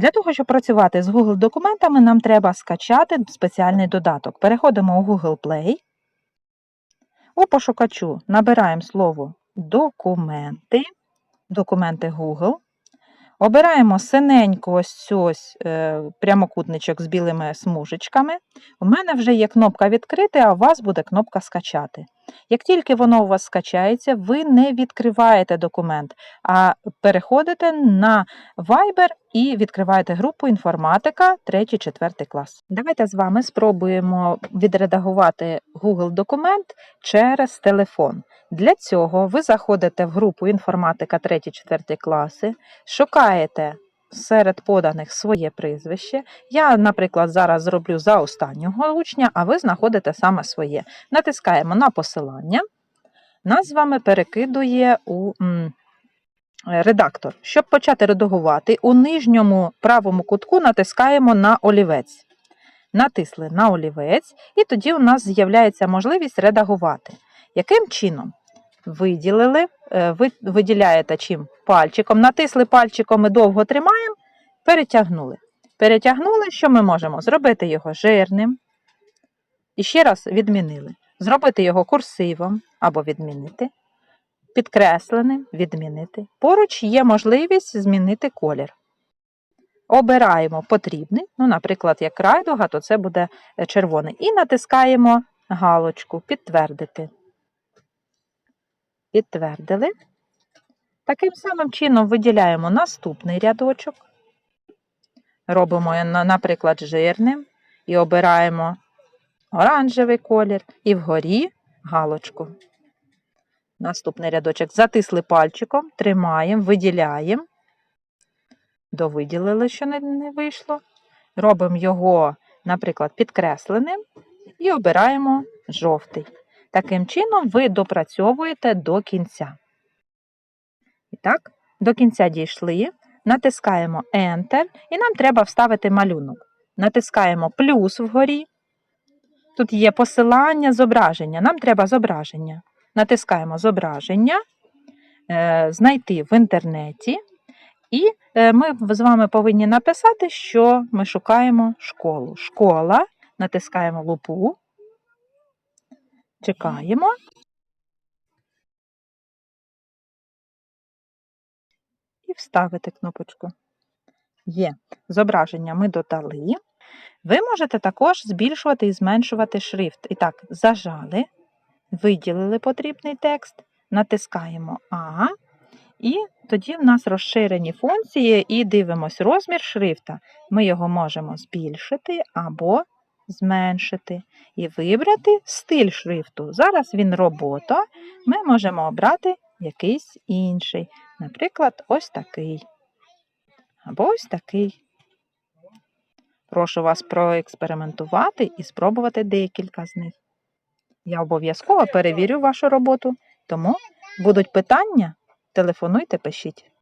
Для того, щоб працювати з Google документами, нам треба скачати спеціальний додаток. Переходимо у Google Play. У пошукачу набираємо слово документи, документи Google. Обираємо синеньку ось ось е, прямокутничок з білими смужечками. У мене вже є кнопка відкрити, а у вас буде кнопка скачати. Як тільки воно у вас скачається, ви не відкриваєте документ, а переходите на Viber і відкриваєте групу інформатика 3-4 клас. Давайте з вами спробуємо відредагувати Google документ через телефон. Для цього ви заходите в групу інформатика 3-4 класи, шукаєте серед поданих своє прізвище. Я, наприклад, зараз зроблю за останнього учня, а ви знаходите саме своє. Натискаємо на посилання. Нас з вами перекидує у редактор. Щоб почати редагувати, у нижньому правому кутку натискаємо на олівець. Натисли на олівець, і тоді у нас з'являється можливість редагувати. Яким чином? Виділили, ви виділяєте чим пальчиком, натисли пальчиком і довго тримаємо, перетягнули. Перетягнули, що ми можемо? Зробити його жирним. І ще раз відмінили. Зробити його курсивом або відмінити. Підкресленим, відмінити. Поруч є можливість змінити колір. Обираємо потрібний, ну, наприклад, як райдуга, то це буде е, червоний. І натискаємо галочку Підтвердити. Підтвердили. Таким самим чином виділяємо наступний рядочок. Робимо, наприклад, жирним і обираємо оранжевий колір і вгорі галочку. Наступний рядочок затисли пальчиком, тримаємо, виділяємо. Довиділили, що не, вийшло. Робимо його, наприклад, підкресленим і обираємо жовтий. Таким чином ви допрацьовуєте до кінця. І так, до кінця дійшли, натискаємо Enter, і нам треба вставити малюнок. Натискаємо плюс вгорі. Тут є посилання, зображення. Нам треба зображення. Натискаємо зображення, е, знайти в інтернеті. І е, ми з вами повинні написати, що ми шукаємо школу. Школа, натискаємо лупу, чекаємо. і вставити кнопочку. Є. Зображення ми додали. Ви можете також збільшувати і зменшувати шрифт. І так, зажали, виділили потрібний текст, натискаємо А, і тоді в нас розширені функції і дивимось розмір шрифта. Ми його можемо збільшити або зменшити і вибрати стиль шрифту. Зараз він робота, ми можемо обрати якийсь інший. Наприклад, ось такий. Або ось такий. Прошу вас проекспериментувати і спробувати декілька з них. Я обов'язково перевірю вашу роботу, тому будуть питання, телефонуйте, пишіть.